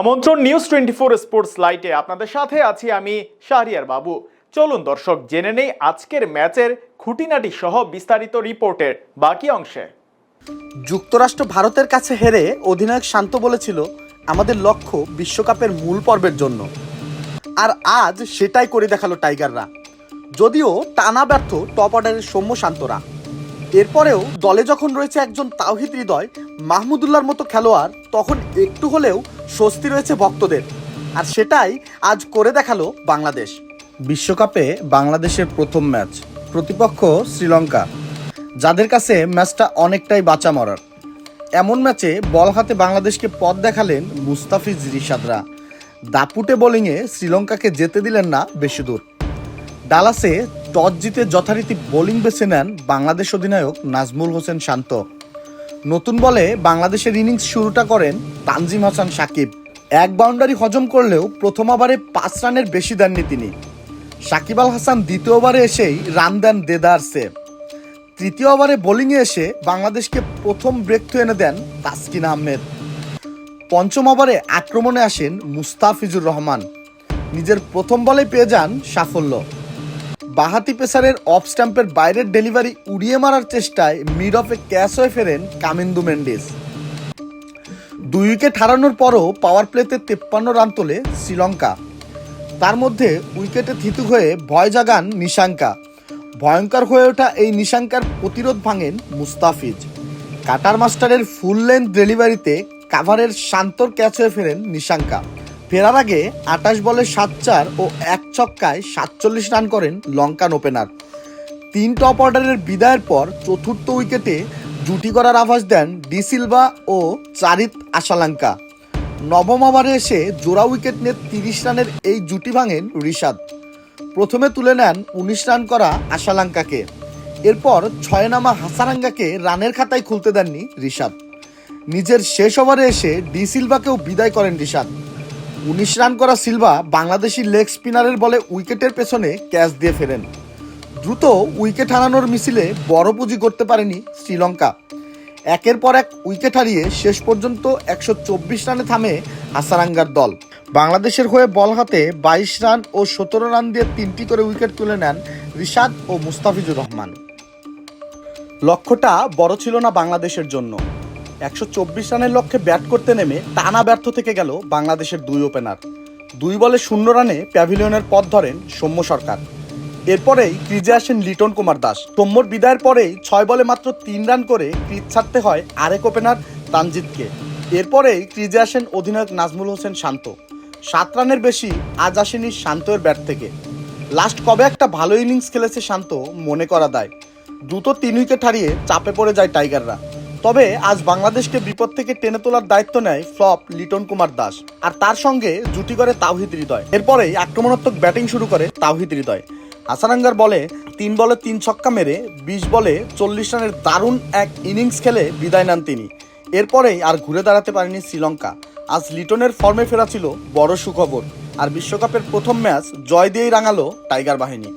আমন্ত্রণ news twenty four sports লাইটে আপনাদের সাথে আছি আমি শাহরিয়ার বাবু। চলুন দর্শক, জেনে নেই আজকের ম্যাচের খুঁটিনাটি সহ বিস্তারিত রিপোর্টের বাকি অংশে। যুক্তরাষ্ট্র ভারতের কাছে হেরে অধিনায়ক শান্ত বলেছিল, আমাদের লক্ষ্য বিশ্বকাপের মূল পর্বের জন্য। আর আজ সেটাই করে দেখাল টাইগাররা। যদিও টানা ব্যর্থ টপ অর্ডারের সৌম্য শান্তরা। এরপরেও দলে যখন রয়েছে একজন তাওহিদ হৃদয়, মাহমুদুল্লাহর মতো খেলোয়াড়, তখন একটু হলেও স্বস্তি রয়েছে ভক্তদের। আর সেটাই আজ করে দেখাল বাংলাদেশ। বিশ্বকাপে বাংলাদেশের প্রথম ম্যাচ, প্রতিপক্ষ শ্রীলঙ্কা, যাদের কাছে ম্যাচটা অনেকটাই বাঁচা মরার। এমন ম্যাচে বল হাতে বাংলাদেশকে পথ দেখালেন মুস্তাফিজ রিশাদরা। দাপুটে বোলিংয়ে শ্রীলঙ্কাকে যেতে দিলেন না বেশি দূর। ডালাসে টস জিতে যথারীতি বোলিং বেছে নেন বাংলাদেশ অধিনায়ক নাজমুল হোসেন শান্ত। নতুন বলে বাংলাদেশের ইনিংস শুরুটা করেন তানজিম হাসান সাকিব। এক বাউন্ডারি হজম করলেও প্রথম ওভারে পাঁচ রানের বেশি দেননি তিনি। সাকিব আল হাসান দ্বিতীয় ওভারে এসেই রান দেন দেদারসে তৃতীয় ওভারে বোলিংয়ে এসে বাংলাদেশকে প্রথম ব্রেক থ্রু এনে দেন তাসকিন আহমেদ। পঞ্চম ওভারে আক্রমণে আসেন মুস্তাফিজুর রহমান। নিজের প্রথম বলে পেয়ে যান সাফল্য। বাহাতি পেসারের অফ স্ট্যাম্পের বাইরের ডেলিভারি উড়িয়ে মারার চেষ্টায় মিড অফে ক্যাচ হয়ে ফেরেন কামিন্দু মেন্ডিস। দুই উইকেট হারানোর পরও পাওয়ার প্লেতে তেপ্পান্ন রান তোলে শ্রীলঙ্কা। তার মধ্যে উইকেটে থিতু হয়ে ভয় জাগান নিশাঙ্কা। ভয়ঙ্কর হয়ে ওঠা এই নিশাঙ্কার প্রতিরোধ ভাঙেন মুস্তাফিজ। কাটার মাস্টারের ফুল লেন্থ ডেলিভারিতে কাভারের শান্তর ক্যাচ হয়ে ফেরেন নিশাঙ্কা। ফেরার আগে আটাশ বলে সাত চার ও এক ছক্কায় সাতচল্লিশ রান করেন লঙ্কান ওপেনার। তিন টপ অর্ডারের বিদায়ের পর চতুর্থ উইকেটে জুটি করার আভাস দেন ডি সিলভা ও চারিত আশালাঙ্কা। নবম ওভারে এসে জোড়া উইকেট নিয়ে তিরিশ রানের এই জুটি ভাঙেন ঋষাদ প্রথমে তুলে নেন উনিশ রান করা আশালাঙ্কাকে। এরপর ছয় নামা হাসারাঙ্গাকে রানের খাতায় খুলতে দেননি ঋষাদ নিজের শেষ ওভারে এসে ডি সিলভাকেও বিদায় করেন ঋষাদ উনিশ রান করা সিলভা বাংলাদেশি লেগ স্পিনারের বলে উইকেটের পেছনে ক্যাচ দিয়ে ফেরেন। দ্রুত উইকেট হারানোর মিছিলে বড় পুঁজি করতে পারেনি শ্রীলঙ্কা। একের পর এক উইকেট হারিয়ে শেষ পর্যন্ত একশো চব্বিশ রানে থামে হাসারাঙ্গার দল। বাংলাদেশের হয়ে বল হাতে বাইশ রান ও সতেরো রান দিয়ে তিনটি করে উইকেট তুলে নেন রিশাদ ও মুস্তাফিজুর রহমান। লক্ষ্যটা বড় ছিল না বাংলাদেশের জন্য। একশো চব্বিশ রানের লক্ষ্যে ব্যাট করতে নেমে টানা ব্যর্থ থেকে গেল বাংলাদেশের দুই ওপেনার। দুই বলে শূন্য রানে প্যাভিলিয়নের পথ ধরেন সৌম্য সরকার। এরপরেই ক্রিজে আসেন লিটন কুমার দাস। সৌম্যর বিদায়ের পরেই ছয় বলে মাত্র তিন রান করে ক্রিজ ছাড়তে হয় আরেক ওপেনার তানজিৎকে এরপরেই ক্রিজে আসেন অধিনায়ক নাজমুল হোসেন শান্ত। সাত রানের বেশি আজ আসেনি শান্তের ব্যাট থেকে। লাস্ট কবে একটা ভালো ইনিংস খেলেছে শান্ত মনে করা দায়। দ্রুত তিন উইকেট হারিয়ে চাপে পড়ে যায় টাইগাররা। তবে আজ বাংলাদেশকে বিপদ থেকে টেনে তোলার দায়িত্ব নেয় ফ্লপ লিটন কুমার দাস। আর তার সঙ্গে জুটি করে তাওহিদ হৃদয়। এরপরেই আক্রমণাত্মক ব্যাটিং শুরু করে তাওহিদ হৃদয়। হাসানাঙ্গার বলে তিন বলে তিন ছক্কা মেরে, বিশ বলে চল্লিশ রানের দারুণ এক ইনিংস খেলে বিদায় নেন তিনি। এরপরেই আর ঘুরে দাঁড়াতে পারেনি শ্রীলঙ্কা। আজ লিটনের ফর্মে ফেরা ছিল বড় সুখবর। আর বিশ্বকাপের প্রথম ম্যাচ জয় দিয়েই রাঙালো টাইগার বাহিনী।